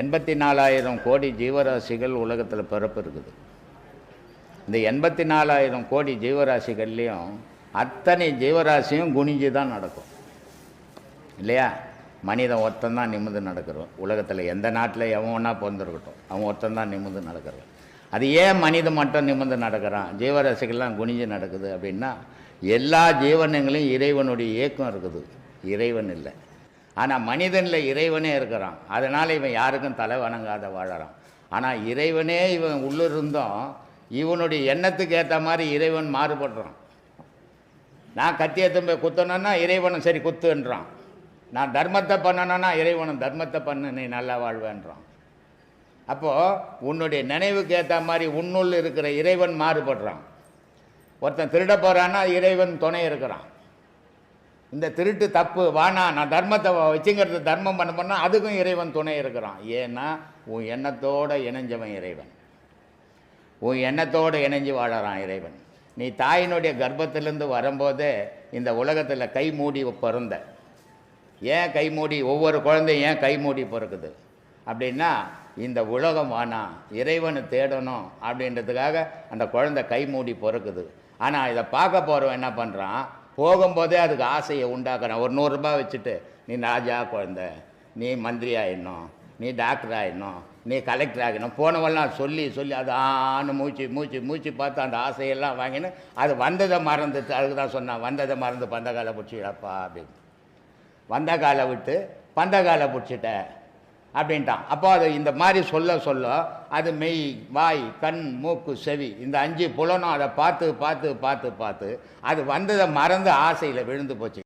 எண்பத்தி நாலாயிரம் கோடி ஜீவராசிகள் உலகத்தில் பிறப்பு இருக்குது. இந்த எண்பத்தி நாலாயிரம் கோடி ஜீவராசிகள்லேயும் அத்தனை ஜீவராசியும் குனிஞ்சு தான் நடக்கும். இல்லையா? மனிதன் ஒருத்தன் தான் நிமிர்ந்து நடக்கிறோம். உலகத்தில் எந்த நாட்டில் எவன் ஒன்றா பிறந்திருக்கட்டும் அவன் ஒருத்தன் தான் நிமிர்ந்து நடக்கிறான். அது ஏன் மனிதன் மட்டும் நிமிர்ந்து நடக்கிறான்? ஜீவராசிகள்லாம் குனிஞ்சு நடக்குது அப்படின்னா எல்லா ஜீவனங்களையும் இறைவனுடைய இயக்கம் இருக்குது. இறைவன் இல்லை. ஆனால் மனிதனில் இறைவனே இருக்கிறான். அதனால் இவன் யாருக்கும் தலை வணங்காத வாழறான். ஆனால் இறைவனே இவன் உள்ளிருந்தும் இவனுடைய எண்ணத்துக்கு ஏற்ற மாதிரி இறைவன் மாறுபடுறான். நான் கத்தியை போய் குத்தணுன்னா இறைவனும் சரி குத்துன்றான். நான் தர்மத்தை பண்ணணும்னா இறைவனும் தர்மத்தை பண்ணு நீ நல்லா வாழ்வேன்றான். அப்போது உன்னுடைய நினைவுக்கு ஏற்ற மாதிரி உன்னுள் இருக்கிற இறைவன் மாறுபடுறான். ஒருத்தன் திருட போகிறான்னா இறைவன் துணை இருக்கிறான். இந்த திருட்டு தப்பு வானா நான் தர்மத்தை வச்சுங்கிறது தர்மம் பண்ண பண்ணால் அதுக்கும் இறைவன் துணை இருக்கிறான். ஏன்னா உன் எண்ணத்தோடு இணைஞ்சவன் இறைவன். உன் எண்ணத்தோடு இணைஞ்சு வாழறான் இறைவன். நீ தாயினுடைய கர்ப்பத்திலேருந்து வரும்போதே இந்த உலகத்தில் கை மூடி பிறந்த ஏன் கை மூடி? ஒவ்வொரு குழந்தையும் ஏன் கை மூடி பிறக்குது? அப்படின்னா இந்த உலகம் வேணாம் இறைவனை தேடணும் அப்படின்றதுக்காக அந்த குழந்தை கை மூடி பிறக்குது. ஆனால் இதை பார்க்க போகிறவன் என்ன பண்ணுறான் போகும்போதே அதுக்கு ஆசையை உண்டாக்குறான். ஒரு நூறுரூபா வச்சுட்டு நீ ராஜா குழந்த நீ மந்திரி ஆகிடணும் நீ டாக்டர் ஆகிடணும் நீ கலெக்டர் ஆகணும் போனவெல்லாம் சொல்லி சொல்லி அது ஆன்னு மூச்சு மூச்சு மூச்சு பார்த்து அந்த ஆசையெல்லாம் வாங்கினு அது வந்ததை மறந்து அதுக்கு தான் சொன்னான் வந்ததை மறந்து பந்த காலை பிடிச்சிடப்பா அப்படின்னு. வந்த காலை விட்டு பந்த காலை பிடிச்சிட்ட அப்படின்ட்டான். அப்போ அது இந்த மாதிரி சொல்ல சொல்ல அது மெய் வாய் கண் மூக்கு செவி இந்த அஞ்சு புலனும் அதை பார்த்து பார்த்து பார்த்து பார்த்து அது வந்ததை மறந்து ஆசையில் விழுந்து போச்சு.